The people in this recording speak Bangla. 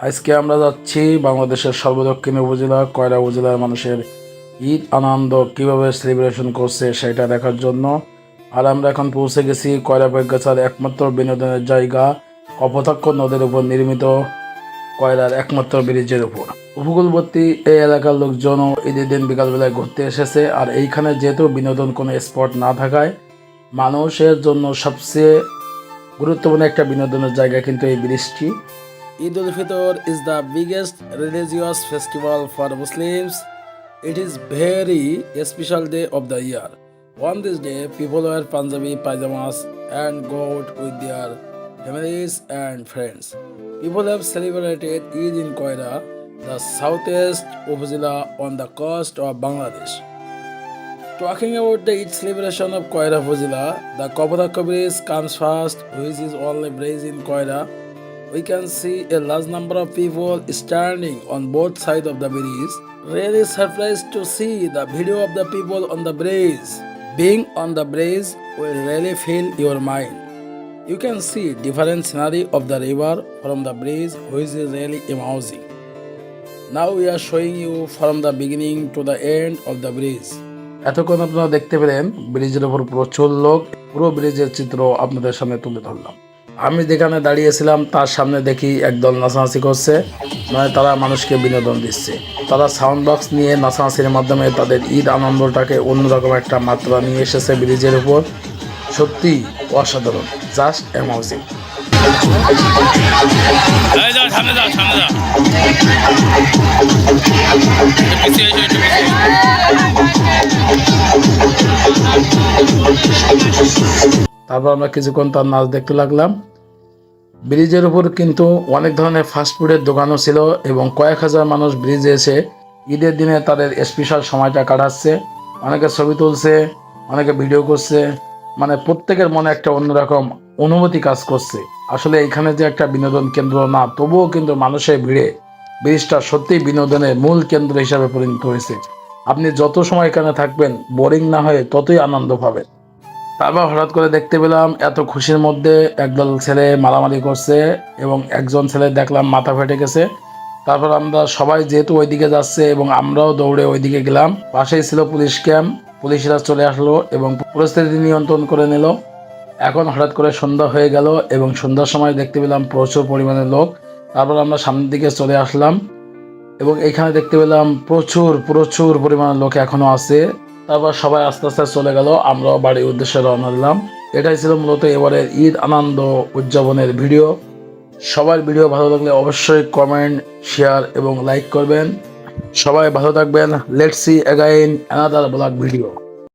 আজকে আমরা যাচ্ছি বাংলাদেশের সর্বদক্ষিণ উপজেলা কয়রা উপজেলার মানুষের ঈদ আনন্দ কীভাবে সেলিব্রেশন করছে সেটা দেখার জন্য। আর আমরা এখন পৌঁছে গেছি কয়রা বৈজ্ঞাচার একমাত্র বিনোদনের জায়গা কপোতাক্ষ নদীর উপর নির্মিত কয়লার একমাত্র ব্রিজের উপর। উপকূলবর্তী এই এলাকার লোকজনও ঈদের দিন বিকালবেলায় ঘুরতে এসেছে। আর এইখানে যেহেতু বিনোদন কোনো স্পট না থাকায়, মানুষের জন্য সবচেয়ে গুরুত্বপূর্ণ একটা বিনোদনের জায়গা কিন্তু এই ব্রিজটি। Eid ul Fitr is the biggest religious festival for Muslims. It is very special day of the year. On this day, people wear Punjabi pajamas and go out with their families and friends. People have celebrated Eid in Koira, the southeast Upazila on the coast of Bangladesh. Talking about the Eid celebration of Koira Fuzila, the Kopataka bridge comes first, which is only bridge in Koira. We can see a large number of people standing on both sides of the bridge. Really surprised to see the video of the people on the bridge. Being on the bridge will really fill your mind. You can see different scenery of the river from the bridge, which is really amazing. Now we are showing you from the beginning to the end of the bridge. এতক্ষণ আপনারা দেখতে পেলেন ব্রিজের উপর প্রচুর লোক পুরো ব্রিজের চিত্র আপনাদের সামনে তুলে ধরলাম আমি যেখানে দাঁড়িয়েছিলাম, তার সামনে দেখি একদল নাচানাচি করছে। মানে তারা মানুষকে বিনোদন দিচ্ছে। তারা সাউন্ড বক্স নিয়ে নাচানাচির মাধ্যমে তাদের ঈদ আনন্দটাকে অন্যরকম একটা মাত্রা নিয়ে এসেছে ব্রিজের উপর। সত্যি অসাধারণ। জাস্ট অ্যামাউজিং তারপর আমরা কিছুক্ষণ তার নাচ দেখতে লাগলাম। ব্রিজের উপর কিন্তু অনেক ধরনের ফাস্টফুডের দোকানও ছিল এবং কয়েক হাজার মানুষ ব্রিজে এসে ঈদের দিনে তাদের স্পেশাল সময়টা কাটাচ্ছে। অনেকে ছবি তুলছে, অনেকে ভিডিও করছে। মানে প্রত্যেকের মনে একটা অন্যরকম অনুভূতি কাজ করছে। আসলে এখানে যে একটা বিনোদন কেন্দ্র না, তবুও কিন্তু মানুষের ভিড়ে ব্রিজটা সত্যিই বিনোদনের মূল কেন্দ্র হিসাবে পরিণত হয়েছে। আপনি যত সময় এখানে থাকবেন বোরিং না হয়ে ততই আনন্দ পাবেন। তারপর হঠাৎ করে দেখতে পেলাম এত খুশির মধ্যে একদল ছেলে মারামারি করছে এবং একজন ছেলে দেখলাম মাথা ফেটে গেছে। তারপর আমরা সবাই যেহেতু ওইদিকে যাচ্ছে এবং আমরাও দৌড়ে ওইদিকে গেলাম, পাশেই ছিল পুলিশ ক্যাম্প। পুলিশরা চলে আসলো এবং পরিস্থিতি নিয়ন্ত্রণ করে নিল। এখন হঠাৎ করে সন্ধ্যা হয়ে গেল এবং সন্ধ্যার সময় দেখতে পেলাম প্রচুর পরিমাণে লোক। তারপর আমরা সামনের দিকে চলে আসলাম এবং এখানে দেখতে পেলাম প্রচুর প্রচুর পরিমাণে লোক এখনও আছে। তারপর সবাই আস্তে আস্তে চলে গেল, আমরাও বাড়ির উদ্দেশ্যে রওনা দিলাম। এটাই ছিল মূলত এবারের ঈদ আনন্দ উদযাপনের ভিডিও। সবার ভিডিও ভালো লাগলে অবশ্যই কমেন্ট শেয়ার এবং লাইক করবেন। সবাই ভালো থাকবেন। Let's see again another vlog video